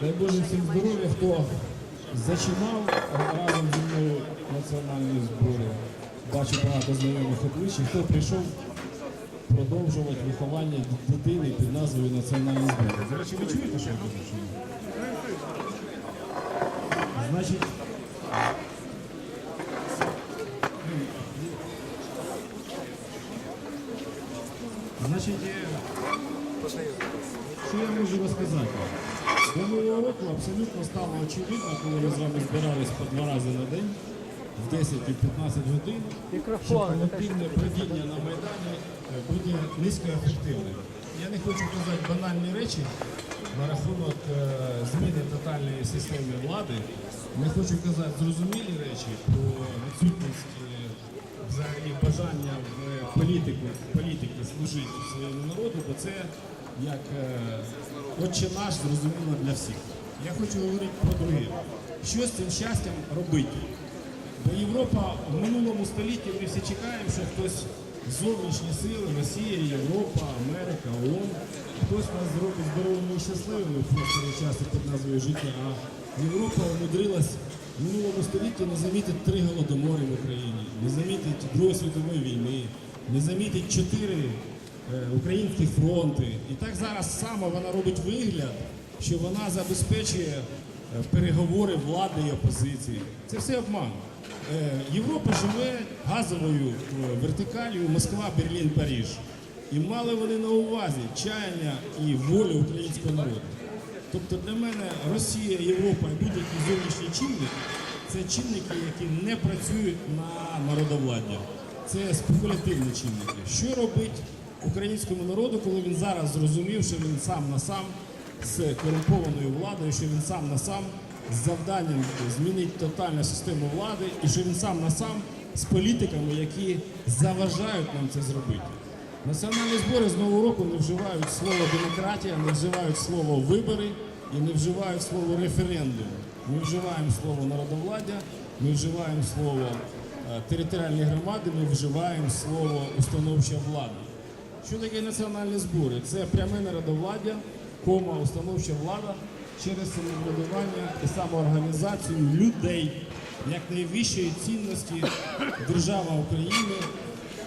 дай Боже всім здоров'я, хто зачинав разом зі мною національні збори. Бачу багато знайомих облич, і хто прийшов продовжувати виховання дитини під назвою Національні збори. До речі, ви чуєте, що я кажу? чи? Значить, Значить, що я можу розказати? До нового року абсолютно стало очевидно, коли ми з вами збирались по два рази на день, в 10 і 15 годин, що колективне провідення на Майдані е, буде низькоефективним. Я не хочу казати банальні речі на рахунок е, зміни тотальної системи влади. Не хочу казати зрозумілі речі про відсутність е, взагалі бажання в політику, політики служити своєму народу, бо це як е, отче наш зрозуміло для всіх. Я хочу говорити про друге. Що з цим щастям робити? Бо Європа в минулому столітті ми всі чекаємо, що хтось зовнішні сили, Росія, Європа, Америка, ООН, хтось нас зробить здоровими і щасливими в часу під назвою життя. А Європа умудрилась в минулому столітті не замітити три голодомори в Україні, не замітить Другої світової війни, не замітить чотири е, українських фронти. І так зараз саме вона робить вигляд, що вона забезпечує е, переговори влади і опозиції. Це все обман. Е, Європа живе газовою вертикалью Москва, Берлін, Паріж. І мали вони на увазі чаяння і волю українського народу. Тобто для мене Росія, Європа і будь-який зовнішній чинник це чинники, які не працюють на народовладдя. Це спекулятивні чинники. Що робить українському народу, коли він зараз зрозумів, що він сам на сам з корумпованою владою, що він сам на сам з завданням змінити тотальну систему влади, і що він сам на сам з політиками, які заважають нам це зробити. Національні збори з нового року не вживають слово демократія, не вживають слово вибори і не вживають слово референдум. Ми вживаємо слово народовладдя, ми вживаємо слово е, територіальні громади, ми вживаємо слово установча влада. Що таке національні збори? Це пряме народовладдя, кома установча влада через самоврядування і самоорганізацію людей як найвищої цінності держава України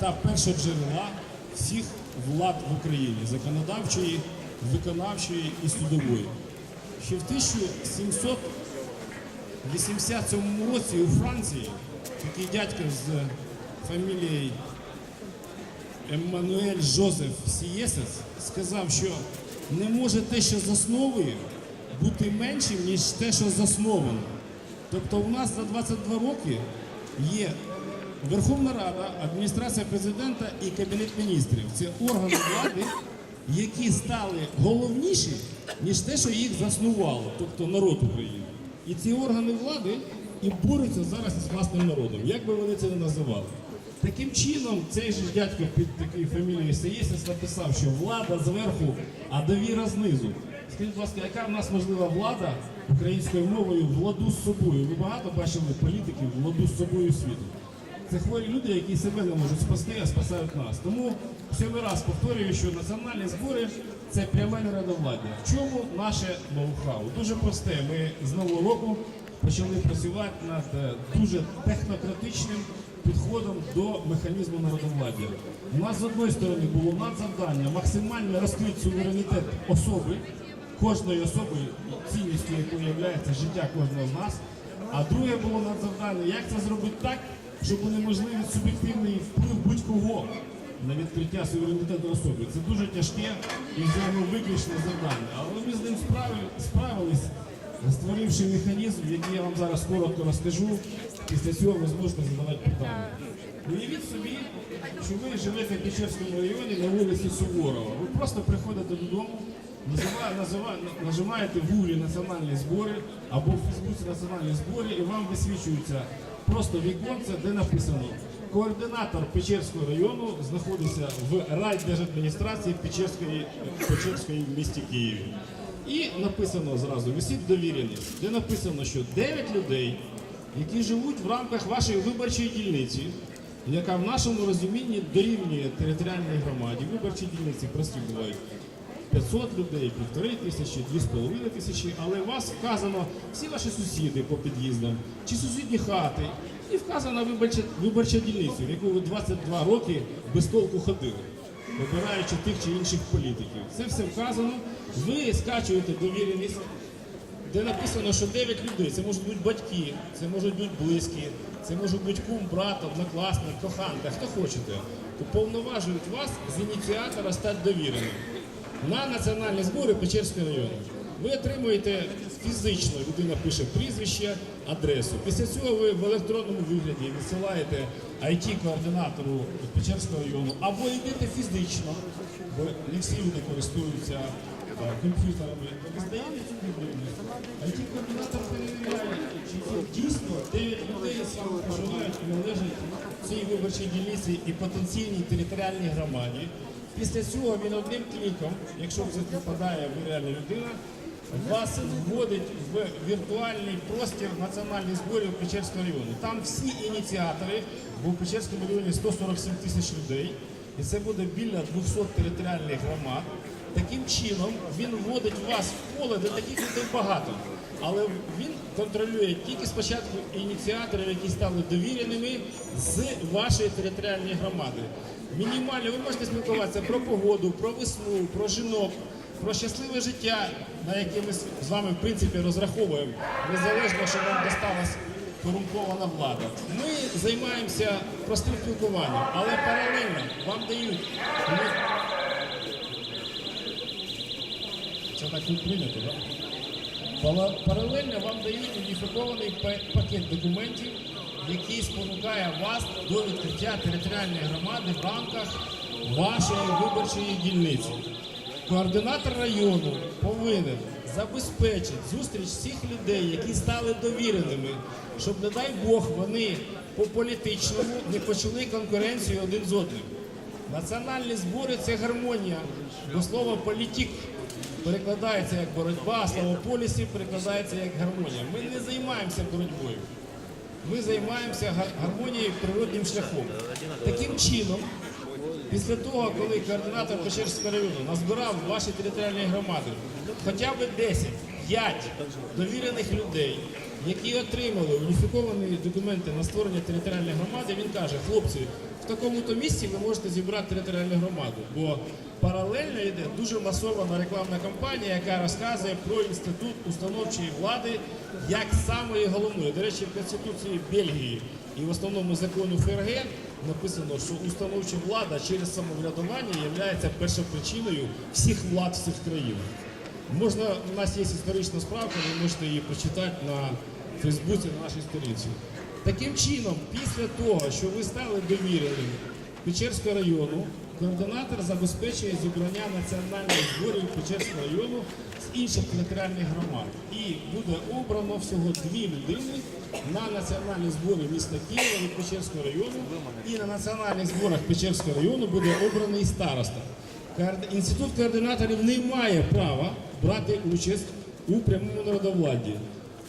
та першоджерела всіх влад в Україні законодавчої, виконавчої і судової. Ще в 1787 році у Франції такий дядько з фамілією Еммануель Жозеф Сієсес сказав, що не може те, що засновує, бути меншим, ніж те, що засновано. Тобто у нас за 22 роки є Верховна Рада, адміністрація президента і Кабінет міністрів. Це органи влади, які стали головніші, ніж те, що їх заснувало, тобто народ України. І ці органи влади і борються зараз із власним народом, як би вони це не називали. Таким чином, цей же дядько під такою фамілією Сеєсіс написав, що влада зверху, а довіра знизу. Скажіть, будь ласка, яка в нас можлива влада українською мовою владу з собою? Ви багато бачили політиків владу з собою світу. Це хворі люди, які себе не можуть спасти, а спасають нас. Тому сьомий раз повторюю, що національні збори це пряме народовладдя. В чому наше ноу-хау? Дуже просте. Ми з нового року почали працювати над е, дуже технократичним підходом до механізму народовладдя. У нас з одної сторони було надзавдання максимально розкрити суверенітет особи, кожної особи, цінністю якої є життя кожного з нас. А друге було надзавдання, як це зробити так, щоб унеможливити суб'єктивний вплив будь-кого на відкриття суверенітету особи. Це дуже тяжке і взаємовиключне завдання. Але ми з ним справи- справились, створивши механізм, який я вам зараз коротко розкажу. Після цього ви зможете задавати питання. Уявіть собі, що ви живете в Печерському районі на вулиці Суворова. Ви просто приходите додому, називає, називає, нажимаєте в гуглі національні збори або в Фейсбуці національні збори, і вам висвічується просто віконце, де написано координатор Печерського району знаходиться в райдержадміністрації Печерської, Печерської в місті Києві. І написано зразу висить довіреність, де написано, що 9 людей, які живуть в рамках вашої виборчої дільниці, яка в нашому розумінні дорівнює територіальній громаді, виборчі дільниці прості бувають. 500 людей, півтори тисячі, дві з половиною тисячі, але у вас вказано всі ваші сусіди по під'їздам чи сусідні хати, і вказана виборча, виборча дільниця, в яку ви 22 роки без толку ходили, вибираючи тих чи інших політиків. Це все вказано. Ви скачуєте довіреність, де написано, що 9 людей. Це можуть бути батьки, це можуть бути близькі, це можуть бути кум, брат, однокласник, коханка, хто хочете. То повноважують вас з ініціатора стати довіреним на національні збори Печерського району. Ви отримуєте фізично, людина пише прізвище, адресу. Після цього ви в електронному вигляді відсилаєте IT-координатору Печерського району або йдете фізично, бо не всі люди користуються комп'ютерами. IT-координатор перевіряє, чи дійсно 9 людей саме проживають і належать цій виборчій дільниці і потенційній територіальній громаді. Після цього він одним кліком, якщо це співпадає, ви реальна людина, вас вводить в віртуальний простір національних зборів Печерського району. Там всі ініціатори, бо в Печерському районі 147 тисяч людей, і це буде біля 200 територіальних громад. Таким чином він вводить вас в поле, де таких людей багато. Але він контролює тільки спочатку ініціаторів, які стали довіреними з вашої територіальної громади. Мінімально ви можете спілкуватися про погоду, про весну, про жінок, про щасливе життя, на яке ми з вами в принципі розраховуємо, незалежно, що вам досталась корумпована влада. Ми займаємося простим спілкуванням, але паралельно вам дають. Це так тут прийнято, так? Паралельно вам дають уніфікований пакет документів, який спонукає вас до відкриття територіальної громади в рамках вашої виборчої дільниці. Координатор району повинен забезпечити зустріч всіх людей, які стали довіреними, щоб, не дай Бог, вони по політичному не почали конкуренцію один з одним. Національні збори це гармонія, бо слово політик перекладається як боротьба, слово полісі перекладається як гармонія. Ми не займаємося боротьбою. Ми займаємося гар- гармонією природнім шляхом. Таким чином, після того, коли координатор Печерського району назбирав ваші територіальні громади хоча б 10, 5 довірених людей, які отримали уніфіковані документи на створення територіальної громади, він каже, хлопці, в такому-то місці ви можете зібрати територіальну громаду. Бо паралельно йде дуже масована рекламна кампанія, яка розказує про інститут установчої влади як самої головної. До речі, в Конституції Бельгії і в основному закону ФРГ написано, що установча влада через самоврядування є першопричиною всіх влад всіх країн. Можна, у нас є історична справка, ви можете її прочитати на Фейсбуці, на нашій сторінці. Таким чином, після того, що ви стали довіреним Печерського району, координатор забезпечує зібрання національних зборів Печерського району з інших територіальних громад. І буде обрано всього дві людини на національні збори міста Києва від Печерського району. І на національних зборах Печерського району буде обраний староста. Інститут координаторів не має права брати участь у прямому народовладді.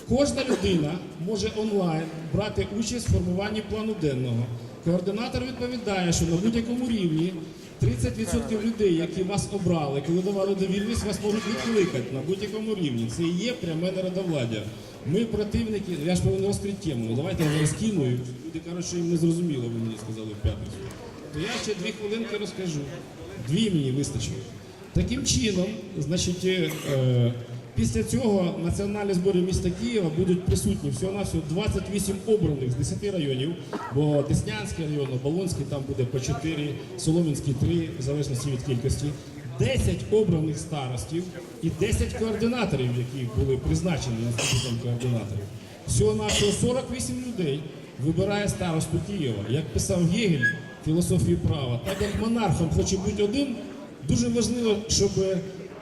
Кожна людина може онлайн брати участь в формуванні плану денного. Координатор відповідає, що на будь-якому рівні 30% людей, які вас обрали, коли давали довірність, вас можуть відкликати на будь-якому рівні. Це і є пряме народовладдя. Ми противники, я ж повинен розкрити тему. Давайте я і Люди кажуть, що їм не зрозуміло, ви мені сказали в п'ятницю. То я ще дві хвилинки розкажу. Дві мені вистачить. Таким чином, значить, е, після цього національні збори міста Києва будуть присутні всього на всього 28 обраних з 10 районів, бо Деснянський район, Оболонський там буде по 4, Солом'янський 3, в залежності від кількості. 10 обраних старостів і 10 координаторів, які були призначені інститутом координаторів. Всього на всього 48 людей вибирає старосту Києва. Як писав Гегель в філософії права, так як монархом хоче бути один, дуже важливо, щоб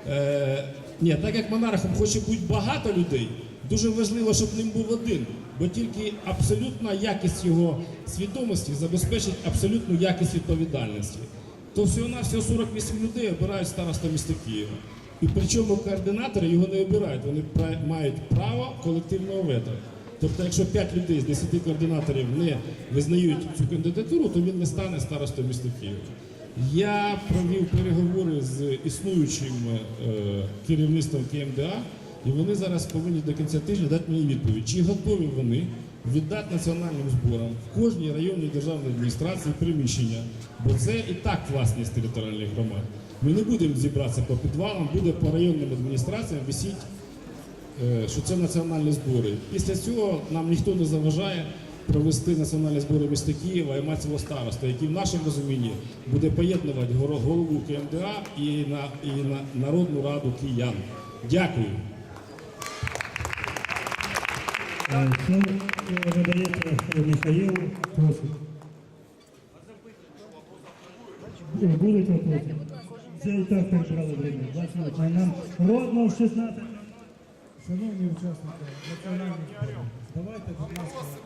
е, ні, так як монархом хоче бути багато людей, дуже важливо, щоб ним був один, бо тільки абсолютна якість його свідомості забезпечить абсолютну якість відповідальності. То всього на всього 48 людей обирають староста міста Києва. І причому координатори його не обирають, вони мають право колективного вето. Тобто, якщо 5 людей з 10 координаторів не визнають цю кандидатуру, то він не стане старостою міста Києва. Я провів переговори з існуючим е, керівництвом КМДА, і вони зараз повинні до кінця тижня дати мені відповідь, чи готові вони віддати національним зборам в кожній районній державній адміністрації приміщення, бо це і так власність територіальних громад. Ми не будемо зібратися по підвалам, буде по районним адміністраціям висіть що це національні збори. Після цього нам ніхто не заважає провести національні збори міста Києва і мати свого староста, який в нашому розумінні буде поєднувати голову КМДА і, на, і на Народну раду киян. Дякую. Е, Слово надається Михаилу. Просить. Е, Будуть вопроси? Це і так перебрали время. 20 минут. Нам ровно в 16. Шановні учасники давайте, будь ласка,